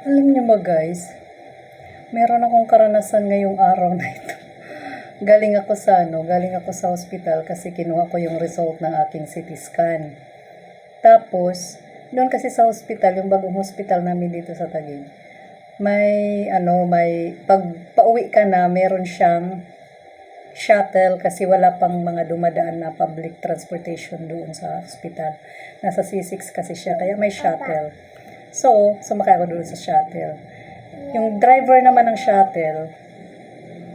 Alam niyo ba guys, meron akong karanasan ngayong araw na ito. Galing ako sa ano, galing ako sa hospital kasi kinuha ko yung result ng aking CT scan. Tapos, doon kasi sa hospital, yung bagong hospital namin dito sa Taguig, may ano, may pag pauwi ka na, meron siyang shuttle kasi wala pang mga dumadaan na public transportation doon sa hospital. Nasa C6 kasi siya, kaya may shuttle. So, sumakay ako doon sa shuttle. Yung driver naman ng shuttle,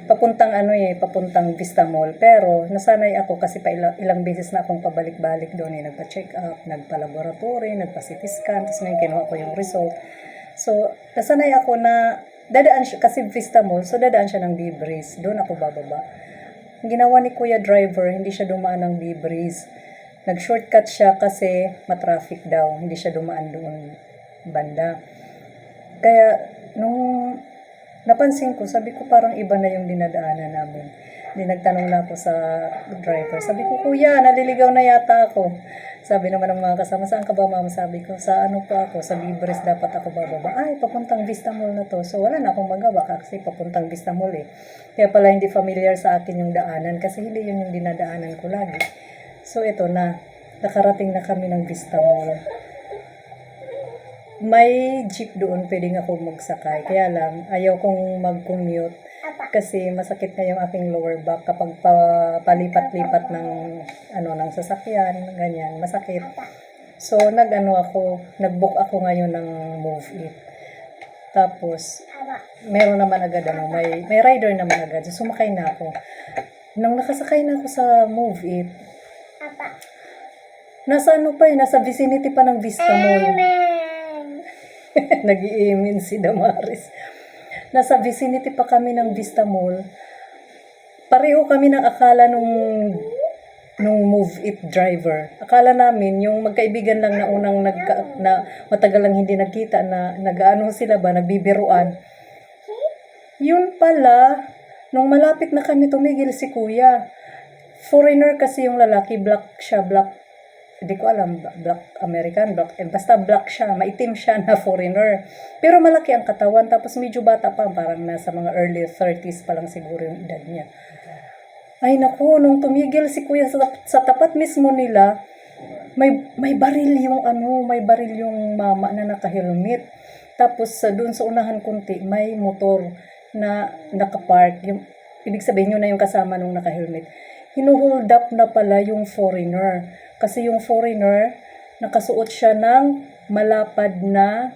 papuntang ano eh, papuntang Vista Mall. Pero, nasanay ako kasi pa ilang, ilang beses na akong pabalik-balik doon eh. Nagpa-check up, nagpa-laboratory, nagpa-CT scan, tapos ngayon kinuha ko yung result. So, nasanay ako na, dadaan siya, kasi Vista Mall, so dadaan siya ng B-Breeze. Doon ako bababa. Ang ginawa ni Kuya Driver, hindi siya dumaan ng B-Breeze. Nag-shortcut siya kasi matraffic daw. Hindi siya dumaan doon banda. Kaya, nung napansin ko, sabi ko parang iba na yung dinadaanan namin. Hindi nagtanong na ako sa driver. Sabi ko, kuya, naliligaw na yata ako. Sabi naman ng mga kasama, saan ka ba ma'am? Sabi ko, sa ano pa ako, sa Bibres dapat ako bababa. Ay, papuntang Vista Mall na to. So, wala na akong magawa kasi papuntang Vista Mall eh. Kaya pala hindi familiar sa akin yung daanan kasi hindi yun yung dinadaanan ko lagi. So, ito na. Nakarating na kami ng Vista Mall may jeep doon pwedeng ako magsakay. Kaya lang, ayaw kong mag-commute kasi masakit na yung aking lower back kapag pa, palipat-lipat ng ano ng sasakyan, ganyan, masakit. So, nag-ano ako, nag-book ako ngayon ng Move It. Tapos, meron naman agad ano, may, may rider naman agad. So, sumakay na ako. Nung nakasakay na ako sa Move It, nasa ano pa eh, nasa vicinity pa ng Vista Mall. nag-iimin si Damaris. Nasa vicinity pa kami ng Vista Mall. Pareho kami ng akala nung nung move it driver. Akala namin yung magkaibigan lang na unang nagka, na matagal lang hindi nagkita na nagaano sila ba nagbibiruan. Yun pala nung malapit na kami tumigil si Kuya. Foreigner kasi yung lalaki, black siya, black hindi ko alam, black American, black, eh, basta black siya, maitim siya na foreigner. Pero malaki ang katawan, tapos medyo bata pa, parang nasa mga early 30s pa lang siguro yung edad niya. Ay naku, nung tumigil si kuya sa, sa tapat mismo nila, may may baril yung ano, may baril yung mama na naka-helmet. Tapos sa doon sa unahan kunti, may motor na nakapark. Yung, ibig sabihin yun na yung kasama nung naka-helmet. Hinuhold up na pala yung foreigner. Kasi yung foreigner, nakasuot siya ng malapad na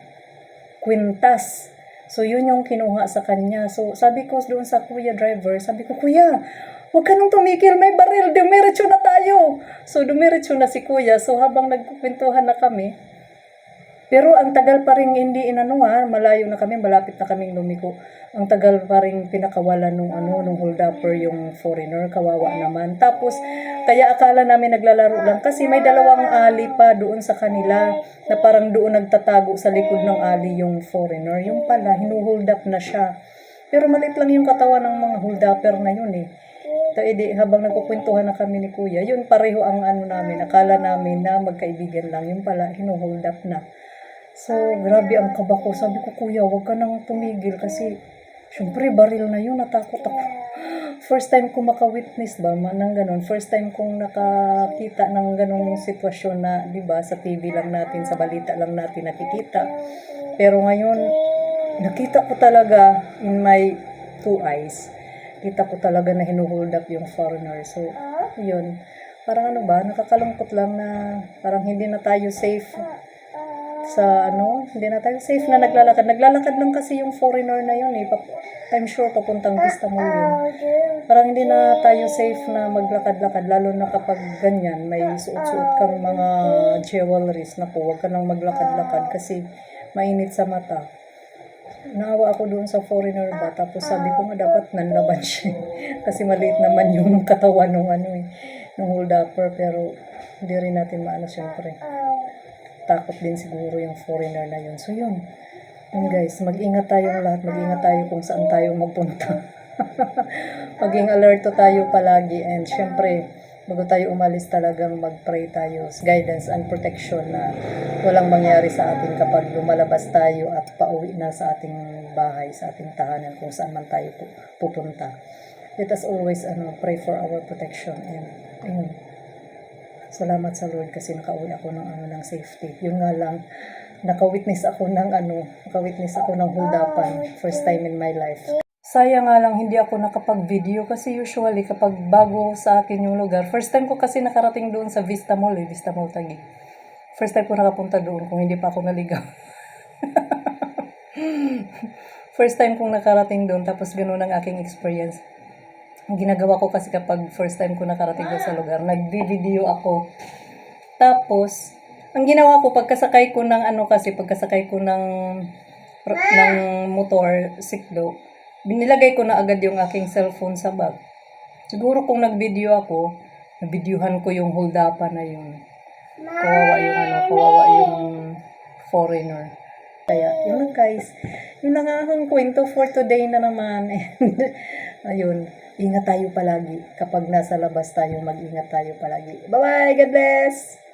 kwintas. So, yun yung kinuha sa kanya. So, sabi ko doon sa kuya driver, sabi ko, Kuya, huwag ka nang tumigil, may baril, dumiretso na tayo. So, dumiretso na si kuya. So, habang nagkukwentuhan na kami, pero ang tagal pa rin hindi inano ha, malayo na kami, malapit na kaming lumiko. Ang tagal pa rin pinakawalan nung ano, nung hold upper yung foreigner, kawawa naman. Tapos, kaya akala namin naglalaro lang kasi may dalawang ali pa doon sa kanila na parang doon nagtatago sa likod ng ali yung foreigner. Yung pala, hinuhold up na siya. Pero maliit lang yung katawan ng mga hold upper na yun eh. So, edi, habang nagkukwentuhan na kami ni Kuya, yun pareho ang ano namin. Akala namin na magkaibigan lang. Yung pala, hinuhold up na. So, grabe ang kaba ko. Sabi ko, kuya, huwag ka nang tumigil kasi, syempre, baril na yun. Natakot ako. First time ko maka-witness ba, man, ng ganun. First time kong nakakita ng ganung sitwasyon na, di ba, sa TV lang natin, sa balita lang natin nakikita. Pero ngayon, nakita ko talaga in my two eyes. Kita ko talaga na hinuhold up yung foreigner. So, yun. Parang ano ba, nakakalungkot lang na parang hindi na tayo safe sa ano, hindi na tayo safe na naglalakad. Naglalakad lang kasi yung foreigner na yun eh. I'm sure papuntang Vista Mall yun. Parang hindi na tayo safe na maglakad-lakad, lalo na kapag ganyan, may suot-suot kang mga jewelries. Naku, huwag ka nang maglakad-lakad kasi mainit sa mata. Naawa ako doon sa foreigner ba, tapos sabi ko nga dapat nanlaban siya. kasi maliit naman yung katawan ng ano eh, ng hold upper, pero hindi rin natin maano siyempre takot din siguro yung foreigner na yun. So yun. Yun guys, mag-ingat tayo lahat. Mag-ingat tayo kung saan tayo magpunta. Maging alerto tayo palagi. And syempre, bago tayo umalis talagang mag-pray tayo, guidance and protection na walang mangyari sa atin kapag lumalabas tayo at pauwi na sa ating bahay, sa ating tahanan, kung saan man tayo pu- pupunta. Let us always ano, pray for our protection and ayun. Salamat sa Lord kasi nakauwi ako ng ano ng safety. Yun nga lang, nakawitness ako ng ano, nakawitness ako ng huldapan first time in my life. Sayang nga lang hindi ako nakapag-video kasi usually kapag bago sa akin yung lugar, first time ko kasi nakarating doon sa Vista Mall eh, Vista Mall Taguig. First time ko nakapunta doon kung hindi pa ako naligaw. first time kong nakarating doon tapos ganoon ang aking experience. Ang ginagawa ko kasi kapag first time ko nakarating doon sa lugar, nagbi-video ako. Tapos, ang ginawa ko pagkasakay ko ng ano kasi pagkasakay ko ng ng motor sikdo, binilagay ko na agad yung aking cellphone sa bag. Siguro kung nag-video ako, nabidyohan ko yung holdapan na yun. Kawawa yung ano, kawawa yung foreigner. Kaya, yun lang guys. Yun lang ang kwento for today na naman. And, ayun, ingat tayo palagi. Kapag nasa labas tayo, mag-ingat tayo palagi. Bye-bye! God bless!